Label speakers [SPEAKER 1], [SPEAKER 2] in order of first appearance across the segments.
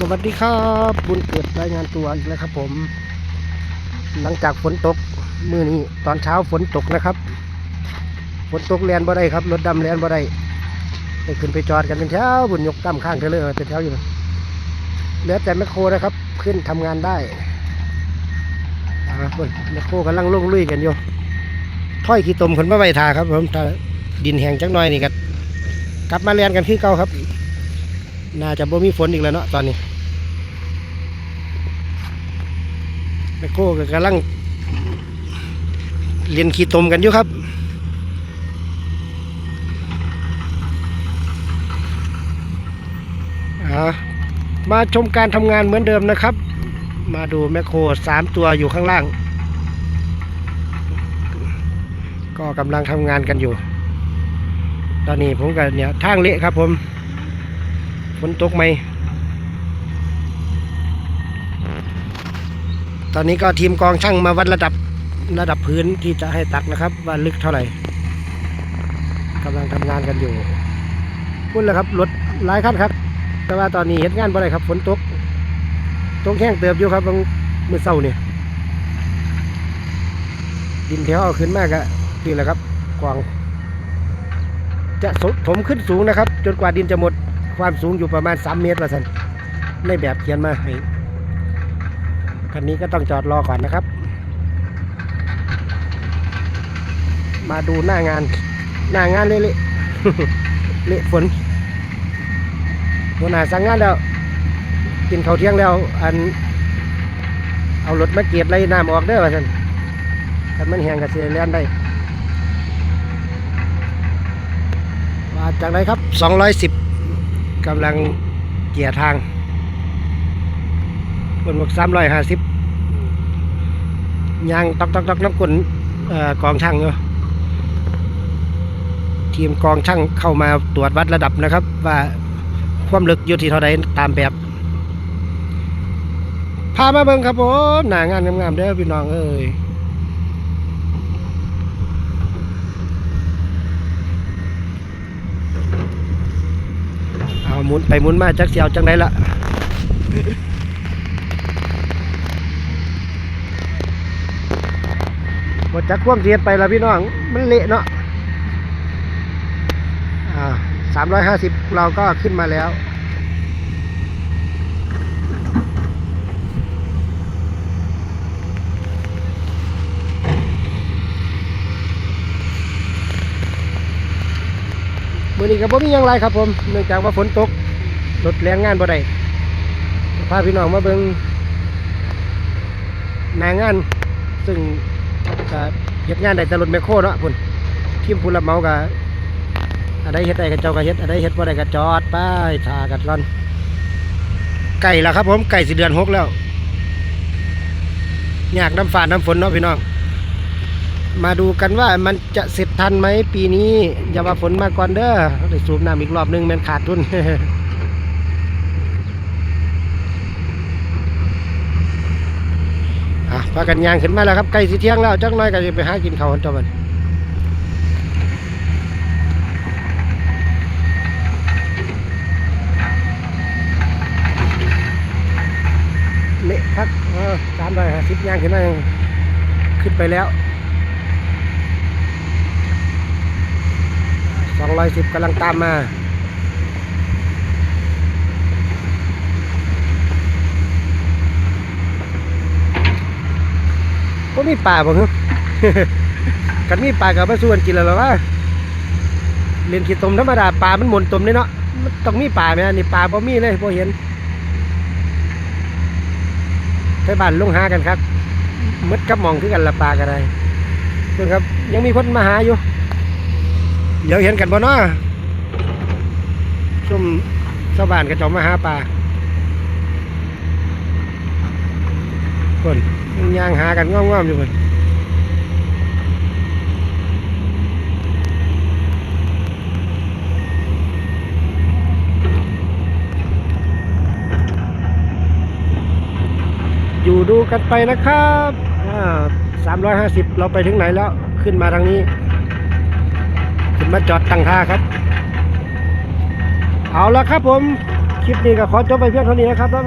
[SPEAKER 1] สวัสดีครับ บุญเกิดรายงานตัวอีกแล้วครับผม หลังจากฝนตกมื้อนี้ตอนเช้าฝนตกนะครับฝนตกแลนบ่ได้ครับรถดำแลนบ่ได้ไปขึ้นไปจอดกันเป็นแถวบุญยกตั้มข้างเธอเลยเป็นแถวอยู่เหลือแต่แมคโครนะครับ ขึ้นทำงานได้บนแมคโครกำลังลงลุยกันอยู่ถ้อยขี้ตมคนมาไว้ทาครับผมดินแห้งจักหน่อยนี่ก็กลับมาเรียนกันคือเก่าครับ น่าจะบ่มีฝนอีกแล้วเนาะตอนนี้แมคโครก็กำลังเรียนขี้ตมกันอยู่ครับมาชมการทำงานเหมือนเดิมนะครับ มาดูแมคโครสามตัวอยู่ข้างล่าง ก็กำลังทำงานกันอยู่ ตอนนี้ผมก็เนี่ยทางเละครับผม ฝนตกไหม ตอนนี้ก็ทีมกองช่างมาวัดระดับระดับพื้นที่จะให้ตักนะครับ ว่าลึกเท่าไหร่กำลังทำงานกันอยู่พุ่นแล้วครับรถหลายคันครับ แต่ว่าตอนนี้เห็นงานบ่ได้ครับฝนตกตกแห้งเติบอยู่ครับบางมื่อเช้าเนี่ยดินแถวเอาขึ้นมากอะนี่แหละครับกวางจะสถมขึ้นสูงนะครับ จนกว่าดินจะหมด ความสูงอยู่ประมาณ 3 เมตรละสันในแบบเขียนมาให้คันนี้ก็ต้องจอดรอก่อนนะครับ มาดูหน้างาน หน้างานเละๆเละฝนหัวหน้าสั่งงานแล้ว กินข้าวเที่ยงแล้ว อัน เอารถมาเก็บไรน้ำออกเด้อว่าสันคันมันแห้งกับเสียเลียนได้มาจากไหนครับ 210 กำลังเกียร์ทางบนบอก350ยางตอกตอกตอกน้ำกลนเอ่อกองช่างเนาะทีมกองช่างเข้ามาตรวจวัดระดับนะครับ ว่าความลึกอยู่ที่เท่าใดตามแบบพามาเบิ่งครับผมหน้างานงามๆเด้อพี่น้องเอ้ย เอา หมุนไปหมุนมาจักเสียวจังไดละหมดจักความเสียไปแล้วพี่น้อง มันเละเนาะอ่าสามร้อยห้าสิบเราก็ขึ้นมาแล้ว มื่อนี้ก็บ่มีหยังไรครับผมเนื่องจากว่าฝนตกรถแรงงานบ่ได้พาพี่น้องมาเบิ่งนางาน ซึ่งก็เฮ็ดงานได้แต่รถแมคโครเนาะพุ่นทีมผู้รับเหมาก็อันใดเฮ็ดได้ก็เจ้าก็เฮ็ดอันใดเฮ็ดบ่ได้ก็จอดไปทากันก่อนไก่ล้วครับผมไก่สิเดือนหกแล้วอยากน้ำฝาดน้ำฝนเนาะพี่น้อง มาดูกันว่ามันจะเสร็จทันไหมปีนี้อย่าว่าฝนมาก่อนเด้อได้สูบน้ำอีกรอบนึงมันขาดทุนอะพากันยางขึ้นมาแล้วครับใกล้สิเที่ยงแล้วจักหน้อยก็จะไปหากินข้าวกันต่อมันเละครับสามร้อยห้าสิบยางขึ้นมายังขึ้นไปแล้ว สองร้อยสิบกำลังตามมาก็มีป่าบ่ฮึกันมีป่ากับมาส่วนกินแล้วหรอวะเรียนขี้ตมธรรมดาป่ามันหมุนตมเลยเนาะมันต้องมีป่าไหมนี่ป่าบ่มีเลยบ่เห็นไปบ้านลุงหากันครับมดกับมองคือกันละป่ากันได้เพิ่นครับ ยังมีคนมาหาอยู่ เดี๋ยวเห็นกันบ่เนาะซุ่มชาวบ้านก็เจามาหาปลาคนย่างหากันง่อมๆอยู่คนอยู่ดูกันไปนะครับสามร้อยห้าสิบเราไปถึงไหนแล้ว ขึ้นมาทางนี้ ขึ้นมาจอดตั้งท่าครับ เอาละครับผมคลิปนี้ก็ขอจบไปเพียงเท่านี้นะครับแล้ว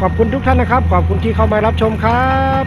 [SPEAKER 1] ขอบคุณทุกท่านนะครับ ขอบคุณที่เข้ามารับชมครับ